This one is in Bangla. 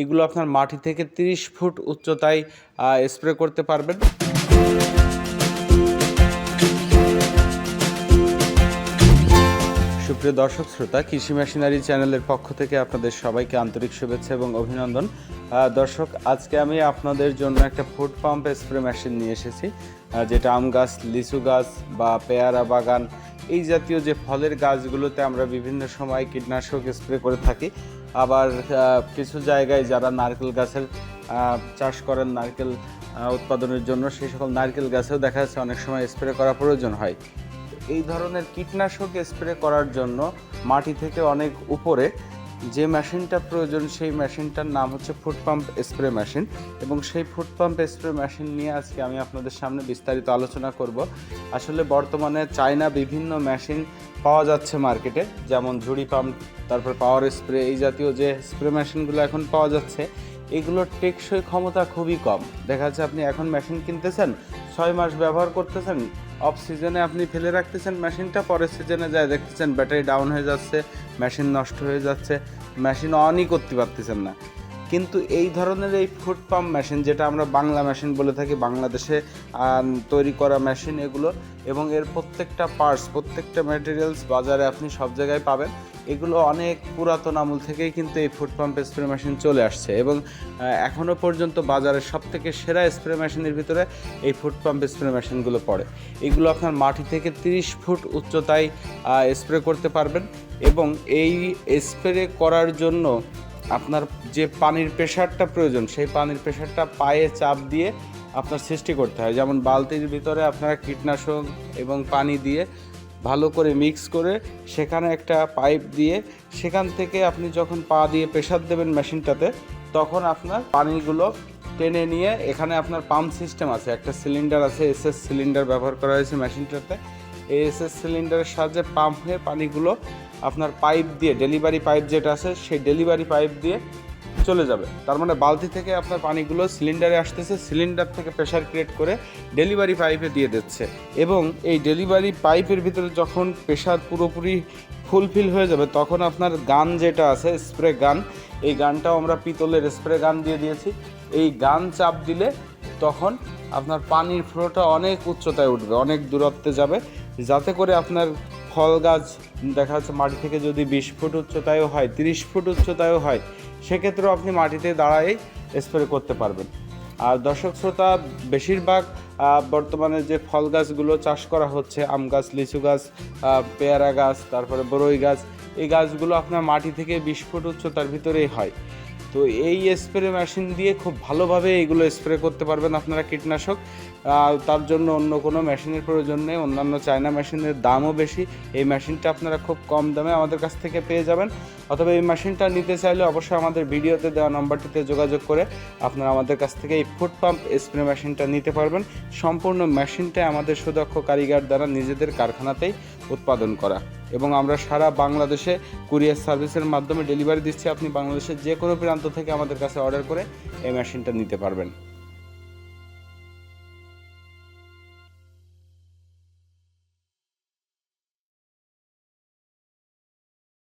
এগুলো আপনার মাটি থেকে তিরিশ ফুট উচ্চতায় স্প্রে করতে পারবেন। সুপ্রিয় দর্শক, শ্রোতা, কৃষি মেশিনারি চ্যানেলের পক্ষ থেকে আপনাদের সবাইকে আন্তরিক শুভেচ্ছা এবং অভিনন্দন। দর্শক, আজকে আমি আপনাদের জন্য একটা ফুড পাম্প স্প্রে মেশিন নিয়ে এসেছি যেটা আম গাছ, লিচু গাছ বা পেয়ারা বাগান এই জাতীয় যে ফলের গাছগুলোতে আমরা বিভিন্ন সময় কীটনাশক স্প্রে করে থাকি। আবার কিছু জায়গায় যারা নারকেল গাছের চাষ করেন নারকেল উৎপাদনের জন্য, সেই সকল নারকেল গাছেও দেখা যাচ্ছে অনেক সময় স্প্রে করা প্রয়োজন হয়। এই ধরনের কীটনাশক স্প্রে করার জন্য মাটি থেকে অনেক উপরে যে মেশিনটা প্রয়োজন, সেই মেশিনটার নাম হচ্ছে ফুড পাম্প স্প্রে মেশিন এবং সেই ফুড পাম্প স্প্রে মেশিন নিয়ে আজকে আমি আপনাদের সামনে বিস্তারিত আলোচনা করব। আসলে বর্তমানে চায়না বিভিন্ন মেশিন পাওয়া যাচ্ছে মার্কেটে, যেমন ঝুড়ি পাম্প, তারপর পাওয়ার স্প্রে, এই জাতীয় যে স্প্রে মেশিনগুলো এখন পাওয়া যাচ্ছে এগুলোর টেকসই ক্ষমতা খুবই কম। দেখা যাচ্ছে আপনি এখন মেশিন কিনতেছেন, ছয় মাস ব্যবহার করতেছেন অফ সিজনে আপনি ফেলে রাখতেছেন মেশিনটা পরের সিজনে যায় দেখতেছেন ব্যাটারি ডাউন হয়ে যাচ্ছে মেশিন নষ্ট হয়ে যাচ্ছে মেশিন অনই করতে পারতেছেন না। কিন্তু এই ধরনের এই ফুড পাম্প মেশিন যেটা আমরা বাংলা মেশিন বলে থাকি, বাংলাদেশে তৈরি করা মেশিন এগুলো, এবং এর প্রত্যেকটা পার্টস প্রত্যেকটা ম্যাটেরিয়ালস বাজারে আপনি সব জায়গায় পাবেন। এগুলো অনেক পুরাতন আমল থেকেই কিন্তু এই ফুড পাম্প স্প্রে মেশিন চলে আসছে এবং এখনও পর্যন্ত বাজারের সব থেকে সেরা স্প্রে মেশিনের ভিতরে এই ফুড পাম্প স্প্রে মেশিনগুলো পড়ে। এগুলো আপনার মাটি থেকে তিরিশ ফুট উচ্চতায় স্প্রে করতে পারবেন এবং এই স্প্রে করার জন্য আপনার যে পানির প্রেশারটা প্রয়োজন, সেই পানির প্রেশারটা পায়ে চাপ দিয়ে আপনার সৃষ্টি করতে হয়। যেমন বালতির ভিতরে আপনারা কীটনাশক এবং পানি দিয়ে ভালো করে মিক্স করে সেখানে একটা পাইপ দিয়ে সেখান থেকে আপনি যখন পা দিয়ে প্রেশার দেবেন মেশিনটাতে তখন আপনার পানিগুলো টেনে নিয়ে এখানে আপনার পাম্প সিস্টেম আছে। একটা সিলিন্ডার আছে এসএস সিলিন্ডার ব্যবহার করা হয়েছে মেশিনটাতে এই এসএস সিলিন্ডারের সাহায্যে পাম্প হয়ে পানিগুলো আপনার পাইপ দিয়ে ডেলিভারি পাইপ যেটা আছে, সেই ডেলিভারি পাইপ দিয়ে চলে যাবে। তার মানে বালতি থেকে আপনার পানিগুলো সিলিন্ডারে আসতেছে সিলিন্ডার থেকে প্রেশার ক্রিয়েট করে ডেলিভারি পাইপে দিয়ে দিচ্ছে। এবং এই ডেলিভারি পাইপের ভিতরে যখন প্রেশার পুরোপুরি ফুলফিল হয়ে যাবে, তখন আপনার গান যেটা আছে স্প্রে গান, এই গানটাও আমরা পিতলের স্প্রে গান দিয়ে দিয়েছি। এই গান চাপ দিলে তখন আপনার পানির ফ্লোটা অনেক উচ্চতায় উঠবে, অনেক দূরত্বে যাবে। যাতে করে আপনার ফল গাছ, দেখা যাচ্ছে মাটি থেকে যদি বিশ ফুট উচ্চতায়ও হয়, তিরিশ ফুট উচ্চতায়ও হয় সেক্ষেত্রেও আপনি মাটিতে দাঁড়ায় স্প্রে করতে পারবেন। আর দর্শক শ্রোতা, বেশিরভাগ বর্তমানে যে ফল গাছগুলো চাষ করা হচ্ছে, আম গাছ, লিচু গাছ পেয়ারা গাছ, তারপরে বরই গাছ, এই গাছগুলো আপনার মাটি থেকে বিশ ফুট উচ্চতার ভিতরেই হয়। তো এই স্প্রে মেশিন দিয়ে খুব ভালোভাবে এগুলো স্প্রে করতে পারবেন আপনারা কীটনাশক। তার জন্য অন্য কোনো মেশিনের প্রয়োজন নেই। অন্যান্য চায়না মেশিনের দামও বেশি। এই মেশিনটা আপনারা খুব কম দামে আমাদের কাছ থেকে পেয়ে যাবেন। অথবা এই মেশিনটা নিতে চাইলে অবশ্যই আমাদের ভিডিওতে দেওয়া নম্বরটিতে যোগাযোগ করে আপনারা আমাদের কাছ থেকে এই ফুড পাম্প স্প্রে মেশিনটা নিতে পারবেন। সম্পূর্ণ মেশিনটা আমাদের সুদক্ষ কারিগর দ্বারা নিজেদের কারখানাতেই উৎপাদন করা। এবং আমরা সারা বাংলাদেশে কুরিয়ার সার্ভিসের মাধ্যমে ডেলিভারি দিচ্ছি। আপনি বাংলাদেশের যে কোনো প্রান্ত থেকে আমাদের কাছে অর্ডার করে এই মেশিনটা নিতে পারবেন।